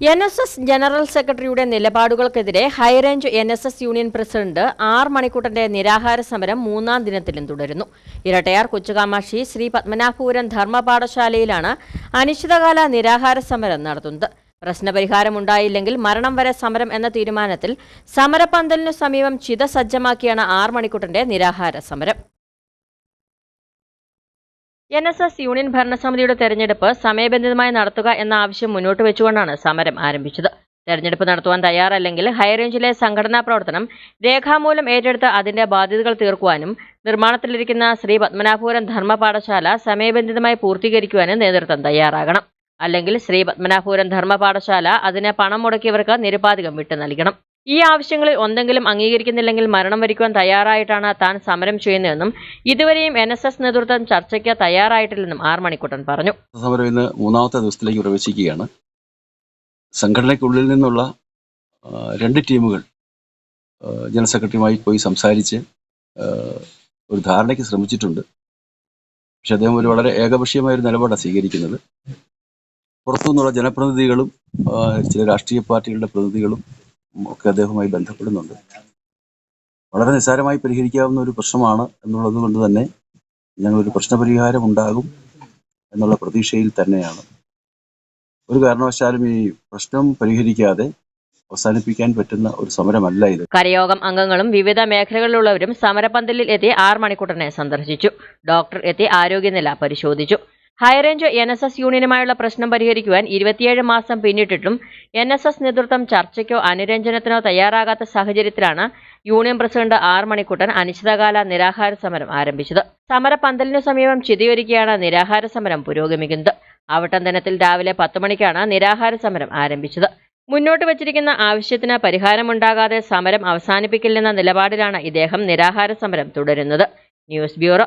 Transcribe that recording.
N S S general സെക്രട്ടറിയുടെ നിലപാടുകൾക്കെതിരെ high range N S S union president R മണിക്കുട്ടന്റെ നിരാഹാര സമരം മൂന്നാം ദിനത്തിലും തുടരുന്നു. ഇരട്ടയാർ കൊച്ചുകാമാക്ഷി ശ്രീ പത്മനാഭപുരം ധർമ്മപാഠശാലയിലാണ് അനിശ്ചിതകാല നിരാഹാര സമരം നടത്തുന്നത്. പ്രശ്നപരിഹാരമുണ്ടായില്ലെങ്കിൽ മരണം വരെ സമരം എന്ന തീരുമാനത്തിൽ സമരപന്തലിനു സമീപം ചിത സജ്ജമാക്കിയാണ് ആർ മണിക്കുട്ടന്റെ നിരാഹാര സമരം. എൻ എസ് എസ് യൂണിയൻ ഭരണസമിതിയുടെ തെരഞ്ഞെടുപ്പ് സമയബന്ധിതമായി നടത്തുക എന്ന ആവശ്യം മുന്നോട്ട് വെച്ചുകൊണ്ടാണ് സമരം ആരംഭിച്ചത്. തെരഞ്ഞെടുപ്പ് നടത്തുവാൻ തയ്യാറല്ലെങ്കിൽ ഹൈറേഞ്ചിലെ സംഘടനാ പ്രവർത്തനം രേഖാമൂലം ഏറ്റെടുത്ത് അതിന്റെ ബാധ്യതകൾ തീർക്കുവാനും നിർമ്മാണത്തിലിരിക്കുന്ന ശ്രീ പത്മനാഭപുരം ധർമ്മപാഠശാല സമയബന്ധിതമായി പൂർത്തീകരിക്കുവാനും നേതൃത്വം തയ്യാറാകണം. അല്ലെങ്കിൽ ശ്രീ പത്മനാഭപുരം ധർമ്മപാഠശാല അതിന് പണം മുടക്കിയവർക്ക് നിരുപാധികം വിട്ടു നൽകണം. ഈ ആവശ്യങ്ങളിൽ ഒന്നെങ്കിലും അംഗീകരിക്കുന്നില്ലെങ്കിൽ മരണം വരിക്കുവാൻ തയ്യാറായിട്ടാണ് താൻ സമരം ചെയ്യുന്നതെന്നും ഇതുവരെയും എൻ എസ് എസ് നേതൃത്വം ചർച്ചയ്ക്ക് തയ്യാറായിട്ടില്ലെന്നും ആർ മണിക്കുട്ടൻ പറഞ്ഞു. സമരം ഇന്ന് മൂന്നാമത്തെ ദിവസത്തിലേക്ക് പ്രവേശിക്കുകയാണ്. സംഘടനയ്ക്കുള്ളിൽ നിന്നുള്ള രണ്ട് ടീമുകൾ ജനറൽ സെക്രട്ടറിയുമായി പോയി സംസാരിച്ച് ഒരു ധാരണയ്ക്ക് ശ്രമിച്ചിട്ടുണ്ട്. പക്ഷെ അദ്ദേഹം ഒരു വളരെ ഏകപക്ഷീയമായ ഒരു നിലപാടാണ് സ്വീകരിക്കുന്നത്. പുറത്തുനിന്നുള്ള ജനപ്രതിനിധികളും ചില രാഷ്ട്രീയ പാർട്ടികളുടെ പ്രതിനിധികളും ഒക്കെ അദ്ദേഹവുമായി ബന്ധപ്പെടുന്നുണ്ട്. വളരെ നിസ്സാരമായി പരിഹരിക്കാവുന്ന ഒരു പ്രശ്നമാണ് എന്നുള്ളത് കൊണ്ട് തന്നെ ഞങ്ങളൊരു പ്രശ്നപരിഹാരം ഉണ്ടാകും എന്നുള്ള പ്രതീക്ഷയിൽ തന്നെയാണ്. ഒരു കാരണവശാലും ഈ പ്രശ്നം പരിഹരിക്കാതെ അവസാനിപ്പിക്കാൻ പറ്റുന്ന ഒരു സമരമല്ല ഇത്. കരയോഗം അംഗങ്ങളും വിവിധ മേഖലകളിലുള്ളവരും സമരപന്തലിൽ എത്തി ആർ മണിക്കൂട്ടനെ സന്ദർശിച്ചു. ഡോക്ടർ എത്തി ആരോഗ്യനില പരിശോധിച്ചു. High range N S S യൂണിയനുമായുള്ള പ്രശ്നം പരിഹരിക്കുവാൻ ഇരുപത്തിയേഴ് മാസം പിന്നിട്ടിട്ടും എൻ എസ് എസ് നേതൃത്വം ചർച്ചയ്ക്കോ അനുരഞ്ജനത്തിനോ തയ്യാറാകാത്ത സാഹചര്യത്തിലാണ് യൂണിയൻ പ്രസിഡന്റ് ആർ മണിക്കുട്ടൻ അനിശ്ചിതകാല നിരാഹാര സമരം ആരംഭിച്ചത്. സമരപന്തലിനു സമീപം ചിതയൊരുക്കിയാണ് നിരാഹാര സമരം പുരോഗമിക്കുന്നത്. ആവട്ടം ദിനത്തിൽ രാവിലെ പത്ത് മണിക്കാണ് നിരാഹാര സമരം ആരംഭിച്ചത്. മുന്നോട്ട് വച്ചിരിക്കുന്ന ആവശ്യത്തിന് പരിഹാരമുണ്ടാകാതെ സമരം അവസാനിപ്പിക്കില്ലെന്ന നിലപാടിലാണ് ഇദ്ദേഹം നിരാഹാര സമരം തുടരുന്നത്. News bureau